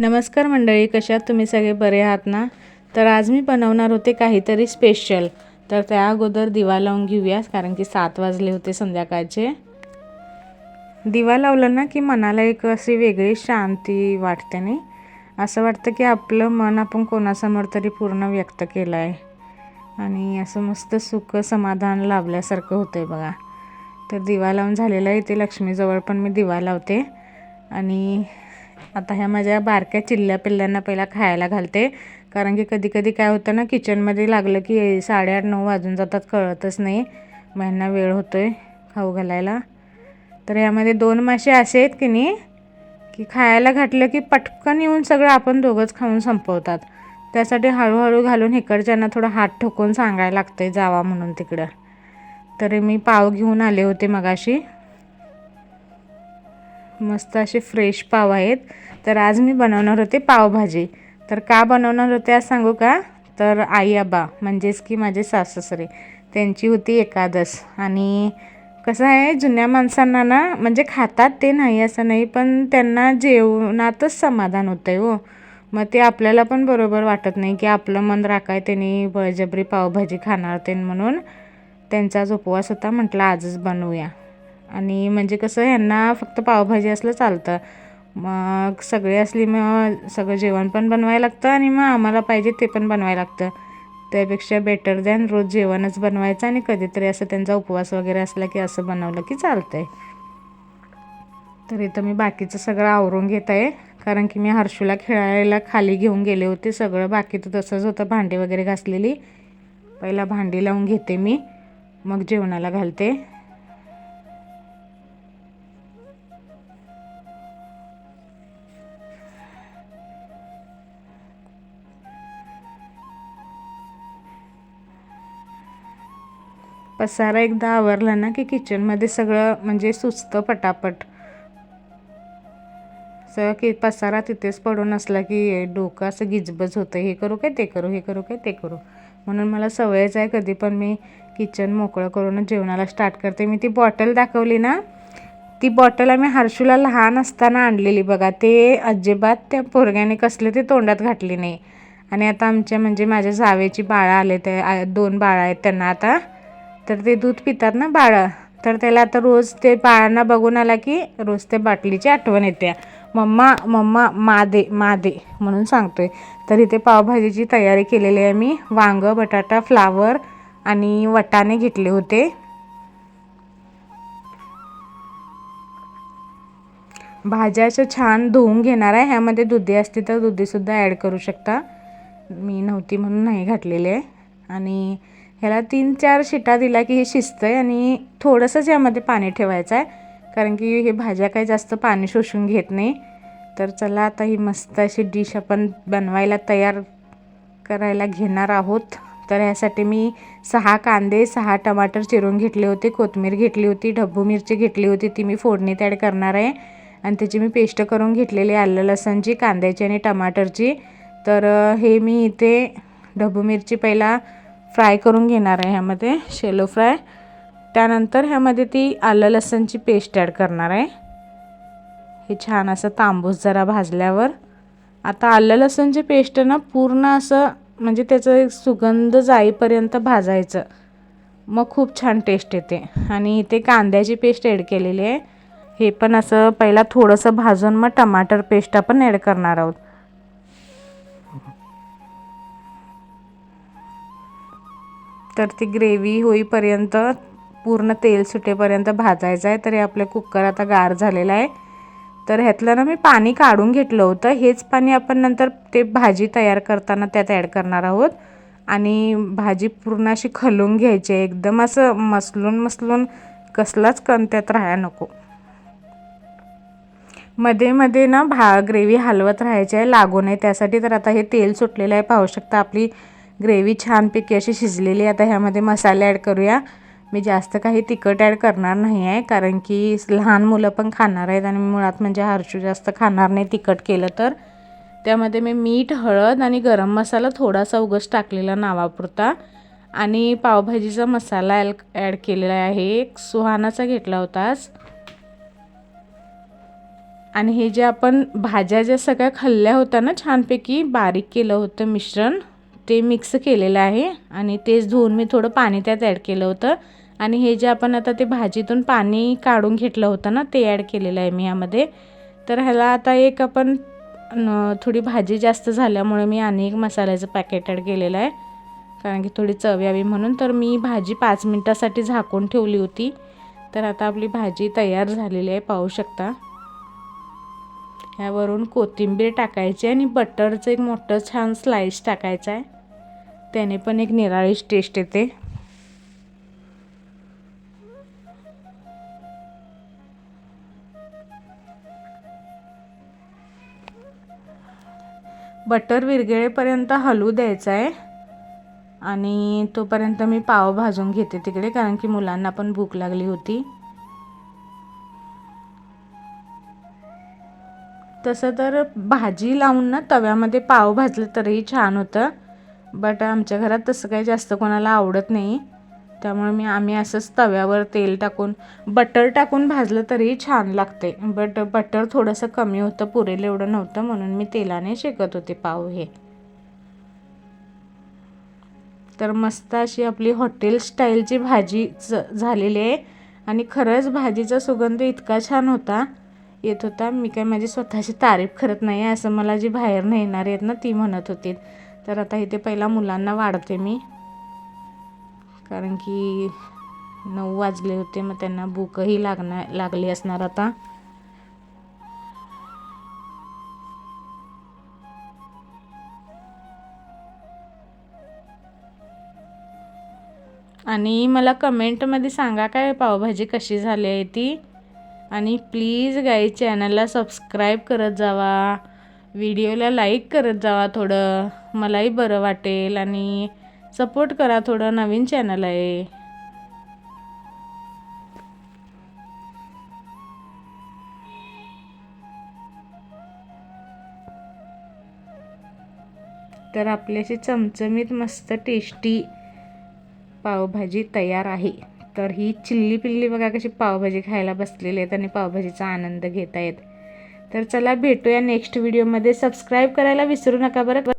नमस्कार मंडळी कशात तुम्ही सगळे बरे आहात ना? तर आज मी बनवणार होते काहीतरी स्पेशल तर त्या अगोदर दिवा लावून घेऊया कारण की सात वाजले होते संध्याकाळचे. दिवा लावलं ना की मनाला एक अशी वेगळी शांती वाटते नाही असं वाटतं की आपलं मन आपण कोणासमोर तरी पूर्ण व्यक्त केलं आहे आणि असं मस्त सुख समाधान लाभल्यासारखं होतं आहे बघा. तर दिवा लावून झालेला आहे इथे लक्ष्मीजवळ पण मी दिवा लावते. आणि आता ह्या माझ्या बारक्या चिल्ल्या पिल्ल्यांना पहिला खायला घालते. कारण की कधी कधी काय होतं ना किचनमध्ये लागलं की साडेआठ नऊ वाजून जातात कळतच नाही. महिना वेळ होतो आहे खाऊ घालायला. तर यामध्ये दोन मासे असे आहेत की नाही की खायला घातलं की पटकन येऊन सगळं आपण दोघंच खाऊन संपवतात. त्यासाठी हळूहळू घालून इकडच्यांना थोडं हात ठोकून सांगायला लागतं आहे जावा म्हणून तिकडं. तरी मी पाव घेऊन आले होते मगाशी. मस्त असे फ्रेश पाव आहेत. तर आज मी बनवणार होते पावभाजी. तर का बनवणार होते आज सांगू का? तर आई आबा म्हणजेच की माझे साससरे त्यांची होती एकादस. आणि कसं आहे जुन्या माणसांना ना म्हणजे खातात ते नाही असं नाही पण त्यांना जेवणातच समाधान होतं आहे हो. मग ते आपल्याला पण बरोबर वाटत नाही की आपलं मन राखाय त्यांनी बळजबरी पावभाजी खाणार ते म्हणून. त्यांचाच उपवास होता म्हटलं आजच बनवूया. आणि म्हणजे कसं ह्यांना फक्त पावभाजी असलं चालतं. मग सगळे असली मग सगळं जेवण पण बनवायला लागतं आणि मग आम्हाला पाहिजे ते पण बनवायला लागतं. त्यापेक्षा बेटर दॅन रोज जेवणच बनवायचं आणि कधीतरी असं त्यांचा उपवास वगैरे असला की असं बनवलं की चालतं आहे तर इथं मी बाकीचं सगळं आवरून घेत आहे. कारण की मी हर्षूला खेळायला खाली घेऊन गेले होते. सगळं बाकी तर तसंच होतं. भांडी वगैरे घासलेली. पहिला भांडी लावून घेते मी. मग जेवणाला घालते. पसारा एकदा आवरला ना की किचनमध्ये सगळं म्हणजे सुचतं पटापट. सगळं की पसारा तिथेच पडून असला की डोकं असं गिजबज होतं. हे करू काय ते करू हे करू काय ते करू. म्हणून मला सवयच आहे कधी पण मी किचन मोकळं करूनच जेवणाला स्टार्ट करते. मी ती बॉटल दाखवली ना ती बॉटल आम्ही हर्षूला लहान असताना आणलेली बघा. ते अजिबात त्या पोरग्याने कसले ते तोंडात घातली नाही. आणि आता आमच्या म्हणजे माझ्या जावेची बाळं आले ते दोन बाळं आहेत त्यांना आता. तर ते दूध पितात ना बाळं. तर त्याला आता रोज ते बाळांना बघून आला की रोज ते बाटलीची आठवण येते. मम्मा मम्मा मादे मादे म्हणून सांगतोय. तर इथे पावभाजीची तयारी केलेली आहे मी. वांगं बटाटा फ्लावर आणि वटाणे घेतले होते. भाज्या अशा छान धुवून घेणार आहे. ह्यामध्ये दुधी असते तर दुधीसुद्धा ॲड करू शकता. मी नव्हती म्हणून नाही घातलेले आहे. आणि ह्याला तीन चार शिटा दिला की हे शिजतं आहे आणि थोडंसंच यामध्ये पाणी ठेवायचं आहे. कारण की हे भाज्या काही जास्त पाणी शोषून घेत नाही. तर चला आता ही मस्त अशी डिश आपण बनवायला तयार करायला घेणार आहोत. तर ह्यासाठी मी सहा कांदे सहा टमाटर चिरून घेतले होते कोथमीर घेतली होती ढब्बू मिरची घेतली होती ती मी फोडणीत ॲड करणार आहे. आणि त्याची मी पेस्ट करून घेतलेली आलं लसणची कांद्याची आणि टमाटरची. तर हे मी इथे ढबू मिरची पहिला फ्राय करून घेणार आहे ह्यामध्ये शेलो फ्राय त्यानंतर ह्यामध्ये ती आलं लसणची पेस्ट ॲड करणार आहे. हे छान असं तांबूस जरा भाजल्यावर. आता आलं लसणची पेस्ट ना पूर्ण असं म्हणजे त्याचं एक सुगंध जाईपर्यंत भाजायचं. मग खूप छान टेस्ट येते. आणि इथे कांद्याची पेस्ट ॲड केलेली आहे. हे पण असं पहिला थोडंसं भाजून मग टमाटर पेस्ट आपण ॲड करणार आहोत. तर ती ग्रेव्ही होईपर्यंत पूर्ण तेल सुटेपर्यंत भाजायचं आहे. तर हे आपलं कुकर आता गार झालेलं आहे. तर ह्यातलं ना मी पाणी काढून घेतलं होतं. हेच पाणी आपण नंतर ते भाजी तयार करताना त्यात ॲड करणार आहोत. आणि भाजी पूर्ण अशी खलून घ्यायची आहे. एकदम असं मसलून मसलून कसलाच कण त्यात राहायला नको. मध्ये मध्ये ना भा ग्रेव्ही हलवत राहायची आहे. लागू नये त्यासाठी तर आता हे तेल सुटलेलं आहे. पाहू शकता आपली ग्रेव्ही छानपैकी अशी शिजलेली आता ह्यामध्ये मसाले ॲड करूया. मी जास्त काही तिखट ॲड करणार नाही आहे कारण की लहान मुलं पण खाणार आहेत आणि मुळात म्हणजे हर्षू जास्त खाणार नाही तिखट केलं तर. त्यामध्ये मी मीठ हळद आणि गरम मसाला थोडासा उगस टाकलेला नावापुरता. आणि पावभाजीचा मसाला ॲड केलेला आहे. एक सुहानाचा घेतला होताच आणि हे जे आपण भाज्या ज्या सगळ्या खाल्ल्या होत्या ना छानपैकी बारीक केलं होतं मिश्रण. ते मिक्स केलेलं आहे आणि तेच धुवून मी थोडं पाणी त्यात ॲड केलं होतं. आणि हे जे आपण आता ते भाजीतून पाणी काढून घेतलं होतं ना ते ॲड केलेलं आहे मी यामध्ये. तर ह्याला आता एक आपण थोडी भाजी जास्त झाल्यामुळे मी आणि एक मसाल्याचं पॅकेट ॲड केलेलं आहे. कारण की थोडी चव यावी म्हणून. तर मी भाजी पाच मिनटासाठी झाकून ठेवली होती. तर आता आपली भाजी तयार झालेली आहे पाहू शकता. ह्यावरून कोथिंबीर टाकायची आणि बटरचं एक मोठं छान स्लाईस टाकायचं आहे. त्याने पण एक निराळीच टेस्ट येते. बटर विरघळेपर्यंत हलू द्यायचं आहे आणि तोपर्यंत मी पाव भाजून घेते तिकडे कारण की मुलांना पण भूक लागली होती. तसं तर भाजी लावून ना तव्यामध्ये पाव भाजलं तरीही छान होतं. बट आमच्या घरात तसं काही जास्त कोणाला आवडत नाही. त्यामुळे मी आम्ही असंच तव्यावर तेल टाकून बटर टाकून भाजलं तरीही छान लागते बट बटर थोडंसं कमी होतं पुरेल एवढं नव्हतं म्हणून मी तेलाने शेकत होते पाव हे. तर मस्त अशी आपली हॉटेल स्टाईलची भाजी झालेली आहे. आणि खरंच भाजीचा सुगंध इतका छान होता. येत होता मी काय माझी स्वतःची तारीफ करत नाही असं मला जी बाहेर येणार आहेत ना ती म्हणत होती. तर आता इथे पहिला मुलांना वाढते मी. कारण की नऊ वाजले होते मग त्यांना भूकही लागणार लागली असणार आता. आणि मला कमेंटमध्ये सांगा काय पावभाजी कशी झाली आहे ती. आणि प्लीज गाई चॅनलला सबस्क्राईब करत जावा. व्हिडिओला लाईक करत जावा थोडं. मलाही बरं वाटेल आणि सपोर्ट करा थोडं नवीन चॅनल आहे. तर आपल्याशी चमचमीत मस्त टेस्टी पावभाजी तयार आहे. तर ही चिल्ली पिल्ली बघा कशी पावभाजी खायला बसलेली आहेत आणि पावभाजीचा आनंद घेत आहेत तर चला भेटूया नेक्स्ट व्हिडिओमध्ये सबस्क्राईब करायला विसरू नका बरं.